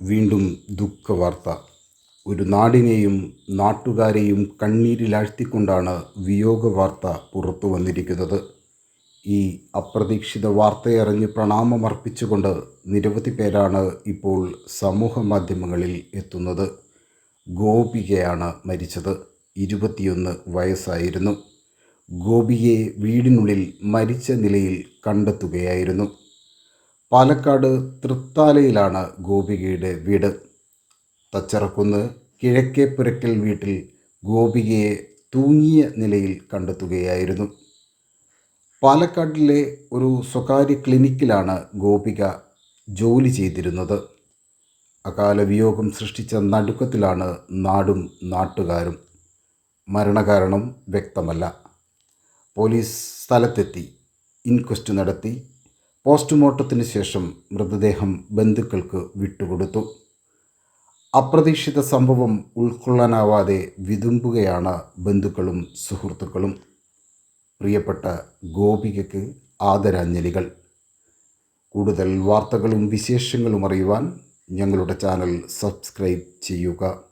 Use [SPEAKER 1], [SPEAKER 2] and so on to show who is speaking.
[SPEAKER 1] വീണ്ടും ദുഃഖവാർത്ത. ഒരു നാടിനെയും നാട്ടുകാരെയും കണ്ണീരിലാഴ്ത്തിക്കൊണ്ടാണ് വിയോഗ വാർത്ത പുറത്തു വന്നിരിക്കുന്നത്. ഈ അപ്രതീക്ഷിത വാർത്തയറിഞ്ഞ് പ്രണാമമർപ്പിച്ചുകൊണ്ട് നിരവധി പേരാണ് ഇപ്പോൾ സമൂഹ മാധ്യമങ്ങളിൽ എത്തുന്നത്. ഗോപികയാണ് മരിച്ചത്. ഇരുപത്തിയൊന്ന് വയസ്സായിരുന്നു. ഗോപിയെ വീടിനുള്ളിൽ മരിച്ച നിലയിൽ കണ്ടെത്തുകയായിരുന്നു. പാലക്കാട് തൃത്താലയിലാണ് ഗോപികയുടെ വീട്. തച്ചിറക്കുന്ന് കിഴക്കേ പുരക്കൽ വീട്ടിൽ ഗോപികയെ തൂങ്ങിയ നിലയിൽ കണ്ടെത്തുകയായിരുന്നു. പാലക്കാട്ടിലെ ഒരു സ്വകാര്യ ക്ലിനിക്കിലാണ് ഗോപിക ജോലി ചെയ്തിരുന്നത്. അകാല വിയോഗം സൃഷ്ടിച്ച നടുക്കത്തിലാണ് നാടും നാട്ടുകാരും. മരണകാരണം വ്യക്തമല്ല. പോലീസ് സ്ഥലത്തെത്തി ഇൻക്വസ്റ്റ് നടത്തി പോസ്റ്റ്മോർട്ടത്തിന് ശേഷം മൃതദേഹം ബന്ധുക്കൾക്ക് വിട്ടുകൊടുത്തു. അപ്രതീക്ഷിത സംഭവം ഉൾക്കൊള്ളാനാവാതെ വിതുമ്പുകയാണ് ബന്ധുക്കളും സുഹൃത്തുക്കളും. പ്രിയപ്പെട്ട ഗോപികയ്ക്ക് ആദരാഞ്ജലികൾ. കൂടുതൽ വാർത്തകളും വിശേഷങ്ങളും അറിയുവാൻ ഞങ്ങളുടെ ചാനൽ സബ്സ്ക്രൈബ് ചെയ്യുക.